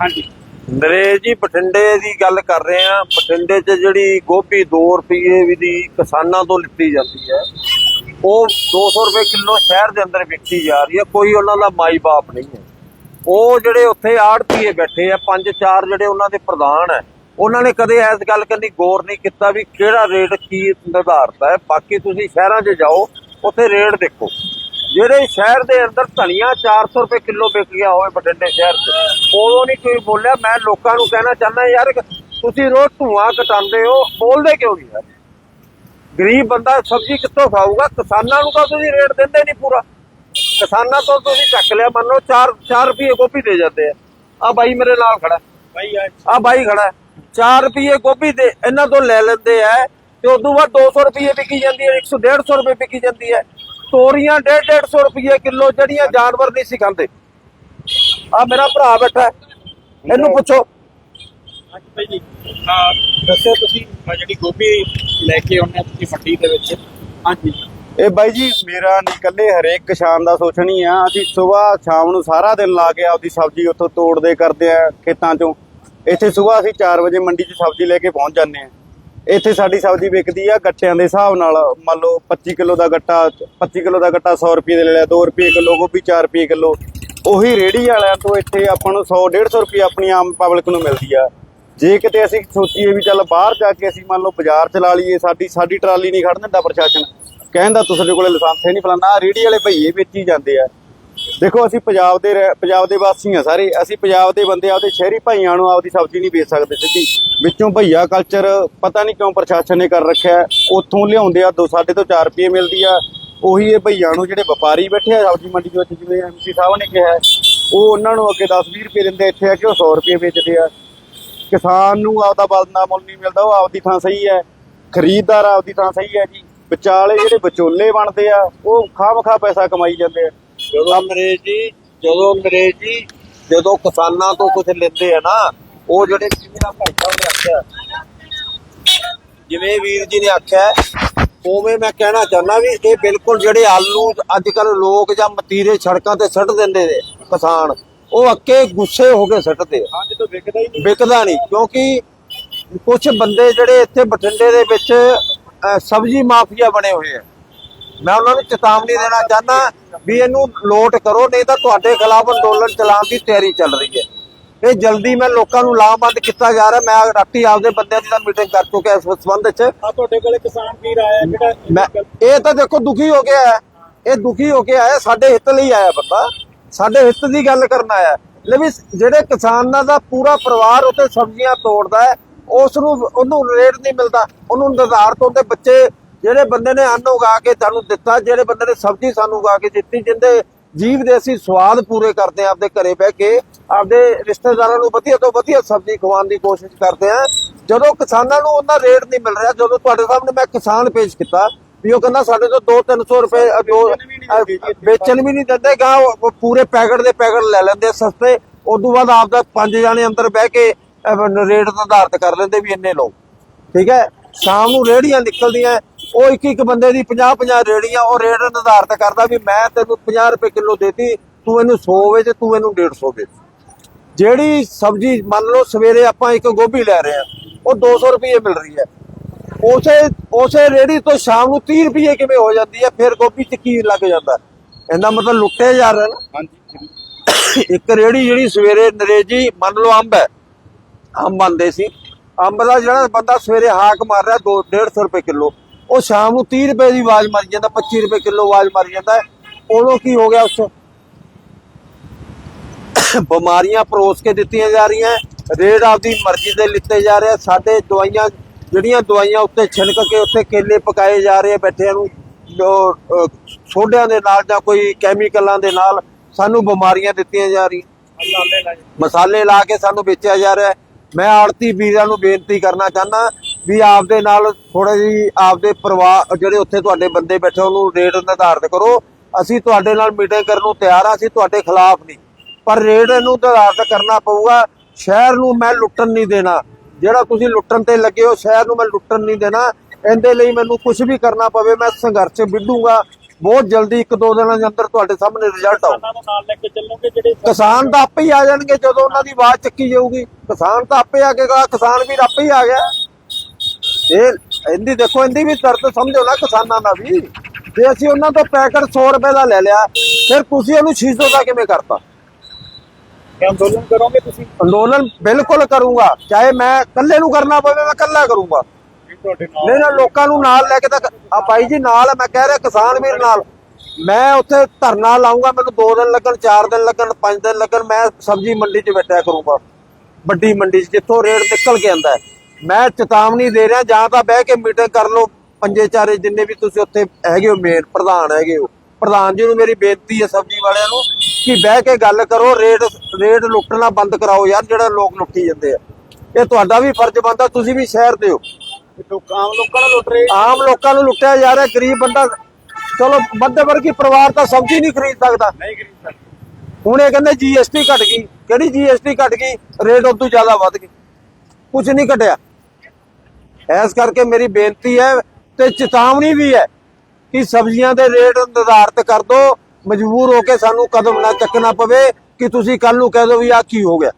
ਹਾਂਜੀ। ਨਰੇਸ਼ ਜੀ, ਬਠਿੰਡੇ ਦੀ ਗੱਲ ਕਰ ਰਹੇ ਆ ਬਠਿੰਡੇ 'ਚ ਜਿਹੜੀ ਗੋਭੀ 2 ਰੁਪਏ ਦੀ ਕਿਸਾਨਾਂ ਤੋਂ ਲਿੱਤੀ ਜਾਂਦੀ ਹੈ, ਉਹ 200 ਰੁਪਏ ਕਿਲੋ ਸ਼ਹਿਰ ਦੇ ਅੰਦਰ ਵਿਕਦੀ ਜਾ ਰਹੀ ਹੈ। ਕੋਈ ਉਹਨਾਂ ਦਾ ਮਾਈ ਬਾਪ ਨਹੀਂ ਹੈ। ਉਹ ਜਿਹੜੇ ਉੱਥੇ ਆੜਤੀਏ ਬੈਠੇ ਆ, ਪੰਜ ਚਾਰ ਜਿਹੜੇ ਉਹਨਾਂ ਦੇ ਪ੍ਰਧਾਨ ਹੈ, ਉਹਨਾਂ ਨੇ ਕਦੇ ਇਸ ਗੱਲ ਕੰਨੀ ਗੌਰ ਨਹੀਂ ਕੀਤਾ ਵੀ ਕਿਹੜਾ ਰੇਟ ਕੀ ਨਿਰਧਾਰਤ ਹੈ। ਬਾਕੀ ਤੁਸੀਂ ਸ਼ਹਿਰਾਂ 'ਚ ਜਾਓ, ਉੱਥੇ ਰੇਟ ਦੇਖੋ। ਜਿਹੜੇ ਸ਼ਹਿਰ ਦੇ ਅੰਦਰ ਧਨੀਆ 400 ਰੁਪਏ ਕਿਲੋ ਵਿਕ ਗਿਆ ਹੋਵੇ ਬਠਿੰਡੇ ਸ਼ਹਿਰ 'ਚ ਉਦੋਂ ਨਹੀਂ ਕੋਈ ਬੋਲਿਆ ਮੈਂ ਲੋਕਾਂ ਨੂੰ ਕਹਿਣਾ ਚਾਹੁੰਦਾ ਯਾਰ ਤੁਸੀਂ ਰੋਜ਼ ਧੂਆਂ ਘਟਾਉਂਦੇ ਹੋ ਬੋਲਦੇ ਕਿਉਂ ਨਹੀਂ ਯਾਰ? ਗਰੀਬ ਬੰਦਾ ਸਬਜ਼ੀ ਕਿੱਥੋਂ ਖਾਊਗਾ? ਕਿਸਾਨਾਂ ਨੂੰ ਤਾਂ ਤੁਸੀਂ ਰੇਟ ਦਿੰਦੇ ਨਹੀਂ ਪੂਰਾ। ਕਿਸਾਨਾਂ ਤੋਂ ਤੁਸੀਂ ਚੱਕ ਲਿਆ ਮੰਨ ਲਓ 4 4 ਰੁਪਏ ਗੋਭੀ ਦੇ ਜਾਂਦੇ ਆ। ਆ ਬਾਈ ਮੇਰੇ ਨਾਲ ਖੜਾ। ਆ ਆ ਬਾਈ ਖੜਾ। 4 ਰੁਪਏ ਗੋਭੀ ਦੇ ਇਹਨਾਂ ਤੋਂ ਲੈ ਲੈਂਦੇ ਆ ਤੇ ਉਦੋਂ ਬਾਅਦ 200 ਰੁਪਏ ਵਿਕੀ ਜਾਂਦੀ ਹੈ 100 150 ਰੁਪਏ ਵਿਕੀ ਜਾਂਦੀ ਹੈ। ਤੋਰੀਆਂ 150 150 ਰੁਪਏ ਕਿਲੋ ਜਿਹੜੀਆਂ ਜਾਨਵਰ ਨਹੀਂ ਸੀ ਖਾਂਦੇ। ਆ ਮੇਰਾ ਭਰਾ ਬੈਠਾ ਹੈ, ਇਹਨੂੰ ਪੁੱਛੋ। ਹਾਂਜੀ ਭਾਈ ਜੀ ਹਾਂ ਦੱਸਿਓ ਤੁਸੀਂ ਆਹ ਜਿਹੜੀ ਗੋਭੀ ਲੈ ਕੇ ਆਉਂਦੇ ਆ ਤੁਸੀਂ ਮੰਡੀ ਦੇ ਵਿੱਚ। ਹਾਂਜੀ। ਇਹ ਬਾਈ ਜੀ ਮੇਰਾ ਨਹੀਂ ਇਕੱਲੇ ਹਰੇਕ ਕਿਸਾਨ ਦਾ ਸੋਚਣੀ ਆ ਅਸੀਂ ਸਵੇਰ ਸ਼ਾਮ ਨੂੰ ਸਾਰਾ ਦਿਨ ਲਾ ਕੇ ਆਪਦੀ ਸਬਜ਼ੀ ਉੱਥੋਂ ਤੋੜਦੇ ਕਰਦੇ ਆ ਖੇਤਾਂ ਚੋਂ। ਇੱਥੇ ਸਵੇਰ ਅਸੀਂ 4 ਵਜੇ ਮੰਡੀ 'ਚ ਸਬਜ਼ੀ ਲੈ ਕੇ ਪਹੁੰਚ ਜਾਂਦੇ ਆ। ਇੱਥੇ ਸਾਡੀ ਸਬਜ਼ੀ ਵਿਕਦੀ ਆ ਗੱਟਿਆਂ ਦੇ ਹਿਸਾਬ ਨਾਲ। ਮੰਨ ਲਓ 25 ਕਿਲੋ ਦਾ ਗੱਟਾ 25 ਕਿਲੋ ਦਾ ਗੱਟਾ 100 ਰੁਪਏ ਦੇ ਲੈ ਲਿਆ 2 ਰੁਪਏ ਕਿਲੋ, ਗੋਭੀ 4 ਰੁਪਏ ਕਿਲੋ। ਉਹੀ ਰੇੜੀ ਵਾਲਿਆਂ ਤੋਂ ਇੱਥੇ ਆਪਾਂ ਨੂੰ 100 150 ਰੁਪਏ ਆਪਣੀ ਆਮ ਪਬਲਿਕ ਨੂੰ ਮਿਲਦੀ ਆ। ਜੇ ਕਿਤੇ ਅਸੀਂ ਸੋਚੀਏ ਵੀ ਚੱਲ ਬਾਹਰ ਜਾ ਕੇ ਅਸੀਂ ਮੰਨ ਲਓ ਬਾਜ਼ਾਰ ਚਲਾ ਲਈਏ, ਸਾਡੀ ਸਾਡੀ ਟਰਾਲੀ ਨਹੀਂ ਖੜਨ ਦਿੰਦਾ ਪ੍ਰਸ਼ਾਸਨ। ਕਹਿੰਦਾ ਤੁਹਾਡੇ ਕੋਲੇ ਲਾਇਸੈਂਸ ਹੈ ਨਹੀਂ ਫਲਾਣਾ ਰੇੜੀ ਵਾਲੇ ਭਈਏ ਵੇਚੀ ਜਾਂਦੇ ਆ। ਦੇਖੋ, ਅਸੀਂ ਪੰਜਾਬ ਦੇ ਰਹਿ- ਪੰਜਾਬ ਦੇ ਵਾਸੀ ਆ ਸਾਰੇ। ਅਸੀਂ ਪੰਜਾਬ ਦੇ ਬੰਦੇ ਆਪਦੇ ਸ਼ਹਿਰੀ ਭਾਈਆਂ ਨੂੰ ਆਪਦੀ ਸਬਜ਼ੀ ਨਹੀਂ ਵੇਚ ਸਕਦੇ ਸਿੱਧੀ। ਵਿੱਚੋਂ ਭਈਆ ਕਲਚਰ ਪਤਾ ਨਹੀਂ ਕਿਉਂ ਪ੍ਰਸ਼ਾਸਨ ਨੇ ਕਰ ਰੱਖਿਆ ਉੱਥੋਂ ਲਿਆਉਂਦੇ ਆ, ਦੋ ਸਾਡੇ ਤੋਂ 4 ਰੁਪਏ ਮਿਲਦੀ ਆ। ਉਹੀ ਇਹ ਭਈਆਂ ਨੂੰ ਜਿਹੜੇ ਵਪਾਰੀ ਬੈਠੇ ਆ, ਸਬਜ਼ੀ ਮੰਡੀ ਵਿੱਚ, ਜਿਵੇਂ ਐਮਸੀ ਸਾਹਿਬ ਨੇ ਕਿਹਾ ਉਹ ਉਹਨਾਂ ਨੂੰ ਅੱਗੇ 10-20 ਰੁਪਏ ਦਿੰਦੇ ਇੱਥੇ ਆ ਕਿ ਉਹ 100 ਰੁਪਏ ਵੇਚਦੇ ਆ। ਕਿਸਾਨ ਨੂੰ ਆਪਦਾ ਬਲਦਾ ਮੁੱਲ ਨਹੀਂ ਮਿਲਦਾ, ਉਹ ਆਪਦੀ ਥਾਂ ਸਹੀ ਹੈ। ਖਰੀਦਦਾਰ ਆਪਦੀ ਥਾਂ ਸਹੀ ਹੈ ਜੀ। ਵਿਚਾਲੇ ਜਿਹੜੇ ਵਿਚੋਲੇ ਬਣਦੇ ਆ, ਉਹ ਖਾਮ-ਖਾ ਪੈਸਾ ਕਮਾਈ ਜਾਂਦੇ ਆ। ਜਦੋਂ ਨਰੇਸ਼ ਜੀ ਜਦੋਂ ਨਰੇਸ਼ ਜੀ ਜਦੋਂ ਕਿਸਾਨਾਂ ਤੋਂ ਕੁਝ ਲੈਂਦੇ ਆ ਨਾ ਉਹ ਜਿਹੜੇ ਜਿਵੇਂ ਆ ਭਾਈ ਸਾਹਿਬ ਨੇ ਆਖਿਆ ਜਿਵੇਂ ਵੀਰ ਜੀ ਨੇ ਆਖਿਆ ਉਵੇਂ ਮੈਂ ਕਹਿਣਾ ਚਾਹੁੰਦਾ ਵੀ ਇਹ ਬਿਲਕੁਲ ਜਿਹੜੇ ਆਲੂ ਅੱਜ ਕੱਲ ਲੋਕ ਜਾਂ ਮਤੀਰੇ ਸੜਕਾਂ ਤੇ ਸੁੱਟ ਦਿੰਦੇ ਨੇ ਕਿਸਾਨ ਉਹ ਅੱਕੇ ਗੁੱਸੇ ਹੋ ਕੇ ਸੁੱਟਦੇ ਆ। ਹਾਂ ਜਦੋਂ ਵਿਕਦਾ ਹੀ ਨਹੀਂ। ਵਿਕਦਾ ਨਹੀਂ ਕਿਉਂਕਿ ਕੁਝ ਬੰਦੇ ਜਿਹੜੇ ਇੱਥੇ ਬਠਿੰਡੇ ਦੇ ਵਿੱਚ ਸਬਜ਼ੀ ਮਾਫੀਆ ਬਣੇ ਹੋਏ ਆ। ਮੈਂ ਉਹਨਾਂ ਨੂੰ ਚੇਤਾਵਨੀ ਦੇਣਾ ਚਾਹੁੰਦਾ ਵੀ ਇਹਨੂੰ ਲੋਟ ਕਰੋ ਨਹੀਂ ਤਾਂ ਤੁਹਾਡੇ ਖਿਲਾਫ ਅੰਦੋਲਨ ਚਲਾਉਣ ਦੀ ਤਿਆਰੀ ਚੱਲ ਰਹੀ ਹੈ। ਇਹ ਜਲਦੀ ਮੈਂ ਲੋਕਾਂ ਨੂੰ ਲਾਮਬੰਦ ਕੀਤਾ ਜਾ ਰਿਹਾ। ਮੈਂ ਰਾਤੀ ਆਪਦੇ ਬੰਦਿਆਂ ਦੀ ਨਾਲ ਮੀਟਿੰਗ ਕਰ ਚੁੱਕਿਆ ਇਸ ਸੰਬੰਧ 'ਚ। ਆ ਤੁਹਾਡੇ ਕੋਲੇ ਕਿਸਾਨ ਵੀਰ ਆਇਆ ਜਿਹੜਾ ਇਹ ਤਾਂ ਦੇਖੋ ਦੁਖੀ ਹੋ ਗਿਆ ਇਹ ਦੁਖੀ ਹੋ ਕੇ ਆਇਆ ਸਾਡੇ ਹਿੱਤ ਲਈ ਆਇਆ ਬੰਦਾ। ਸਾਡੇ ਹਿੱਤ ਦੀ ਗੱਲ ਕਰਨ ਆਇਆ। ਲੇਕਿਨ ਜਿਹੜੇ ਕਿਸਾਨਾਂ ਦਾ ਪੂਰਾ ਪਰਿਵਾਰ ਉੱਤੇ ਸਬਜ਼ੀਆਂ ਤੋੜਦਾ ਹੈ ਉਸ ਨੂੰ ਉਹਨੂੰ ਰੇਟ ਨਹੀਂ ਮਿਲਦਾ। ਉਹਨੂੰ ਨਿਰਧਾਰਤ ਉਹਦੇ ਬੱਚੇ ਜਿਹੜੇ ਬੰਦੇ ਨੇ ਅੰਨ ਉਗਾ ਕੇ ਸਾਨੂੰ ਦਿੱਤਾ ਜਿਹੜੇ ਬੰਦੇ ਨੇ ਸਬਜ਼ੀ ਸਾਨੂੰ ਉਗਾ ਕੇ ਦਿੱਤੀ ਜਿੰਦੇ ਜੀਵ ਦੇ ਅਸੀਂ ਸਵਾਦ ਪੂਰੇ ਕਰਦੇ ਆ ਆਪਦੇ ਘਰੇ ਬਹਿ ਕੇ ਆਪਦੇ ਰਿਸ਼ਤੇਦਾਰਾਂ ਨੂੰ ਵਧੀਆ ਤੋਂ ਵਧੀਆ ਸਬਜ਼ੀ ਖਵਾਉਣ ਦੀ ਕੋਸ਼ਿਸ਼ ਕਰਦੇ ਆ ਜਦੋਂ ਕਿਸਾਨਾਂ ਨੂੰ ਉਹਨਾਂ ਰੇਟ ਨਹੀਂ ਮਿਲ ਰਿਹਾ ਜਦੋਂ ਤੁਹਾਡੇ ਸਾਹਮਣੇ ਮੈਂ ਕਿਸਾਨ ਪੇਸ਼ ਕੀਤਾ ਵੀ ਉਹ ਕਹਿੰਦਾ ਸਾਡੇ ਤੋਂ 2-300 ਰੁਪਏ ਜੋ ਵੇਚਣ ਵੀ ਨਹੀਂ ਦਿੰਦੇ ਗਾ ਪੂਰੇ ਪੈਕਟ ਦੇ ਪੈਕਟ ਲੈ ਲੈਂਦੇ ਸਸਤੇ ਉਦੋਂ ਬਾਅਦ ਆਪਦਾ ਪੰਜ ਜਾਣੇ ਅੰਦਰ ਬਹਿ ਕੇ ਰੇਟ ਨਿਰਧਾਰਤ ਕਰ ਲੈਂਦੇ ਵੀ ਇੰਨੇ ਲਓ। ਠੀਕ ਹੈ? ਸ਼ਾਮ ਨੂੰ ਰੇੜੀਆਂ ਨਿਕਲਦੀਆਂ ਉਹ ਇੱਕ ਇੱਕ ਬੰਦੇ ਦੀ 50 50 ਰੇੜੀਆਂ ਉਹ ਰੇਟ ਨਿਰਧਾਰਤ ਕਰਦਾ ਵੀ ਮੈਂ ਤੈਨੂੰ 50 ਰੁਪਏ ਕਿਲੋ ਦੇਤੀ ਤੂੰ ਇਹਨੂੰ 100 ਵੇਚ ਤੂੰ ਇਹਨੂੰ 150 ਵੇਚ ਜਿਹੜੀ ਸਬਜ਼ੀ ਮੰਨ ਲਓ ਸਵੇਰੇ ਆਪਾਂ ਇੱਕ ਗੋਭੀ ਲੈ ਰਹੇ ਆ ਉਹ 200 ਰੁਪਏ ਮਿਲ ਰਹੀ ਹੈ। ਉਸੇ ਉਸੇ ਰੇੜੀ ਤੋਂ ਸ਼ਾਮ ਨੂੰ 30 ਰੁਪਏ ਕਿਵੇਂ ਹੋ ਜਾਂਦੀ ਹੈ ਫਿਰ ਗੋਭੀ ਚ ਕੀ ਲੱਗ ਜਾਂਦਾ? ਇਹਦਾ ਮਤਲਬ ਲੁੱਟੇ ਜਾ ਰਹੇ ਨਾ। ਹਾਂਜੀ ਇੱਕ ਰੇੜੀ ਜਿਹੜੀ ਸਵੇਰੇ ਨਰੇਜੀ ਮੰਨ ਲਓ ਅੰਬ ਹੈ ਅੰਬ ਬੰਦੇ ਸੀ। ਅੰਬ ਦਾ ਜਿਹੜਾ ਬੰਦਾ ਸਵੇਰੇ ਹਾਕ ਮਾਰ ਰਿਹਾ 2 150 ਰੁਪਏ ਕਿਲੋ। ਉਹ ਸ਼ਾਮ ਨੂੰ 30 ਰੁਪਏ ਦੀ ਆਵਾਜ਼ ਮਾਰੀ ਜਾਂਦਾ 25 ਰੁਪਏ ਕਿਲੋ ਆਵਾਜ਼ ਮਾਰੀ ਜਾਂਦਾ। ਉਦੋਂ ਕੀ ਹੋ ਗਿਆ ਉਸ ਬਿਮਾਰੀਆਂ ਪਰੋਸ ਕੇ ਦਿੱਤੀਆਂ ਜਾ ਰਹੀਆਂ ਰੇਟ ਆਪਦੀ ਮਰਜ਼ੀ ਦੇ ਲਿੱਤੇ ਜਾ ਰਹੇ। ਸਾਡੇ ਦਵਾਈਆਂ ਜਿਹੜੀਆਂ ਦਵਾਈਆਂ ਉੱਤੇ ਛਿਣਕ ਕੇ ਉੱਤੇ ਕੇਲੇ ਪਕਾਏ ਜਾ ਰਹੇ ਬੈਠਿਆਂ ਨੂੰ ਸੋਡਿਆਂ ਦੇ ਨਾਲ ਜਾਂ ਕੋਈ ਕੈਮੀਕਲਾਂ ਦੇ ਨਾਲ ਸਾਨੂੰ ਬਿਮਾਰੀਆਂ ਦਿੱਤੀਆਂ ਜਾ ਰਹੀਆਂ ਮਸਾਲੇ ਲਾ ਕੇ ਸਾਨੂੰ ਵੇਚਿਆ ਜਾ ਰਿਹਾ। ਮੈਂ ਆੜਤੀ ਵੀਰਾਂ ਨੂੰ ਬੇਨਤੀ ਕਰਨਾ ਚਾਹੁੰਦਾ ਵੀ ਆਪਦੇ ਨਾਲ ਥੋੜਾ ਜੀ ਆਪਦੇ ਪਰਿਵਾਰ ਜਿਹੜੇ ਉੱਥੇ ਤੁਹਾਡੇ ਬੰਦੇ ਬੈਠੇ ਉਹਨੂੰ ਰੇਟ ਨਿਰਧਾਰਿਤ ਕਰੋ। ਅਸੀਂ ਤੁਹਾਡੇ ਨਾਲ ਮੀਟਿੰਗ ਕਰਨ ਨੂੰ ਤਿਆਰ ਆ ਅਸੀਂ ਤੁਹਾਡੇ ਖਿਲਾਫ ਨਹੀਂ। ਪਰ ਰੇਟ ਇਹਨੂੰ ਨਿਰਧਾਰਿਤ ਕਰਨਾ ਪਊਗਾ। ਸ਼ਹਿਰ ਨੂੰ ਮੈਂ ਲੁੱਟਣ ਨਹੀਂ ਦੇਣਾ। ਜਿਹੜਾ ਤੁਸੀਂ ਲੁੱਟਣ ਤੇ ਲੱਗੇ ਹੋ ਸ਼ਹਿਰ ਨੂੰ ਮੈਂ ਲੁੱਟਣ ਨਹੀਂ ਦੇਣਾ। ਇਹਦੇ ਲਈ ਮੈਨੂੰ ਕੁਝ ਵੀ ਕਰਨਾ ਪਵੇ ਮੈਂ ਸੰਘਰਸ਼ ਵਿੱਢੂੰਗਾ ਬਹੁਤ ਜਲਦੀ ਇੱਕ ਦੋ ਦਿਨਾਂ ਦੇ ਅੰਦਰ ਤੁਹਾਡੇ ਸਾਹਮਣੇ ਰਿਜ਼ਲਟ ਆਊ। ਕਿਸਾਨਾਂ ਨੂੰ ਤਾਂ ਆਪੇ ਹੀ ਆ ਜਾਣਗੇ ਜਦੋਂ ਉਹਨਾਂ ਦੀ ਆਵਾਜ਼ ਚੱਕੀ ਜਾਊਗੀ। ਕਿਸਾਨ ਤਾਂ ਆਪੇ ਆ ਕੇ ਕਿਸਾਨ ਵੀ ਆਪੇ ਹੀ ਆ ਗਿਆ। ਇਹ ਇਹਦੀ ਦੇਖੋ ਇਹਦੀ ਵੀ ਦਰਦ ਸਮਝੋ ਨਾ ਕਿਸਾਨਾਂ ਦਾ ਵੀ। ਜੇ ਅਸੀਂ ਉਹਨਾਂ ਤੋਂ ਪੈਕਟ 100 ਰੁਪਏ ਦਾ ਲੈ ਲਿਆ ਫਿਰ ਤੁਸੀਂ ਇਹਨੂੰ 600 ਦਾ ਕਿਵੇਂ ਕਰਤਾ? ਅੰਦੋਲਨ ਕਰੋਗੇ ਤੁਸੀਂ? ਅੰਦੋਲਨ ਬਿਲਕੁਲ ਕਰੂੰਗਾ। ਚਾਹੇ ਮੈਂ ਇਕੱਲੇ ਨੂੰ ਕਰਨਾ ਪਵੇ ਮੈਂ ਇਕੱਲਾ ਕਰੂੰਗਾ। ਨਹੀਂ ਨਾ ਲੋਕਾਂ ਨੂੰ ਨਾਲ ਲੈ ਕੇ ਤਾਂ ਆ ਭਾਈ ਜੀ ਨਾਲ ਮੈਂ ਕਹਿ ਰਿਹਾ ਕਿਸਾਨ ਵੀਰ ਨਾਲ। ਮੈਂ ਉੱਥੇ ਧਰਨਾ ਲਾਉਂਗਾ ਮੈਨੂੰ 2 ਦਿਨ ਲੱਗਣ 4 ਦਿਨ ਲੱਗਣ 5 ਦਿਨ ਲੱਗਣ ਮੈਂ ਸਬਜ਼ੀ ਮੰਡੀ 'ਚ ਬੈਠਿਆ ਕਰੂੰਗਾ। ਵੱਡੀ ਮੰਡੀ 'ਚ ਜਿੱਥੋਂ ਰੇਟ ਨਿਕਲ ਕੇ ਆਂਦਾ ਮੈਂ ਚੇਤਾਵਨੀ ਦੇ ਰਿਹਾ ਜਾਂ ਤਾਂ ਬਹਿ ਕੇ ਮੀਟਿੰਗ ਕਰ ਲਓ ਪੰਜੇ ਚਾਰੇ ਜਿੰਨੇ ਵੀ ਤੁਸੀਂ ਉੱਥੇ ਹੈਗੇ ਹੋ ਮੇਨ ਪ੍ਰਧਾਨ ਹੈਗੇ ਹੋ। ਪ੍ਰਧਾਨ ਜੀ ਨੂੰ ਮੇਰੀ ਬੇਨਤੀ ਹੈ ਸਬਜ਼ੀ ਵਾਲਿਆਂ ਨੂੰ ਕਿ ਬਹਿ ਕੇ ਗੱਲ ਕਰੋ ਰੇਟ ਰੇਟ ਲੁੱਟਣਾ ਬੰਦ ਕਰਾਓ ਯਾਰ ਜਿਹੜਾ ਲੋਕ ਲੁੱਟੀ ਜਾਂਦੇ ਆ। ਇਹ ਤੁਹਾਡਾ ਵੀ ਫਰਜ਼ ਬਣਦਾ ਤੁਸੀਂ ਵੀ ਸ਼ਹਿਰ ਦੇ ਹੋ। ਆਮ ਲੋਕਾਂ ਨੂੰ ਲੁੱਟ ਰਹੇ ਆਮ ਲੋਕਾਂ ਨੂੰ ਲੁੱਟਿਆ ਜਾ ਰਿਹਾ ਗਰੀਬ ਬੰਦਾ ਚਲੋ ਮੱਧ ਵਰਗੀ ਪਰਿਵਾਰ ਤਾਂ ਸਬਜ਼ੀ ਨਹੀਂ ਖਰੀਦ ਸਕਦਾ। ਨਹੀਂ ਖਰੀਦ ਸਕਦੇ। ਹੁਣ ਇਹ ਕਹਿੰਦੇ ਜੀਐਸਟੀ ਘਟ ਗਈ। ਕਿਹੜੀ ਜੀਐਸਟੀ ਘਟ ਗਈ? ਰੇਟ ਉਦੋਂ ਜ਼ਿਆਦਾ ਵੱਧ ਗਏ। ਕੁਝ ਨਹੀਂ ਘਟਿਆ। ਇਸ ਕਰਕੇ ਮੇਰੀ ਬੇਨਤੀ ਹੈ ਤੇ ਚੇਤਾਵਨੀ ਵੀ ਹੈ ਕਿ ਸਬਜ਼ੀਆਂ ਦੇ ਰੇਟ ਨਿਰਧਾਰਤ ਕਰ ਦਿਓ, ਮਜਬੂਰ ਹੋ ਕੇ ਸਾਨੂੰ ਕਦਮ ਨਾ ਚੱਕਣਾ ਪਵੇ ਕਿ ਤੁਸੀਂ ਕੱਲ ਨੂੰ ਕਹਿ ਦਿਓ ਵੀ ਆ ਕੀ ਹੋ ਗਿਆ।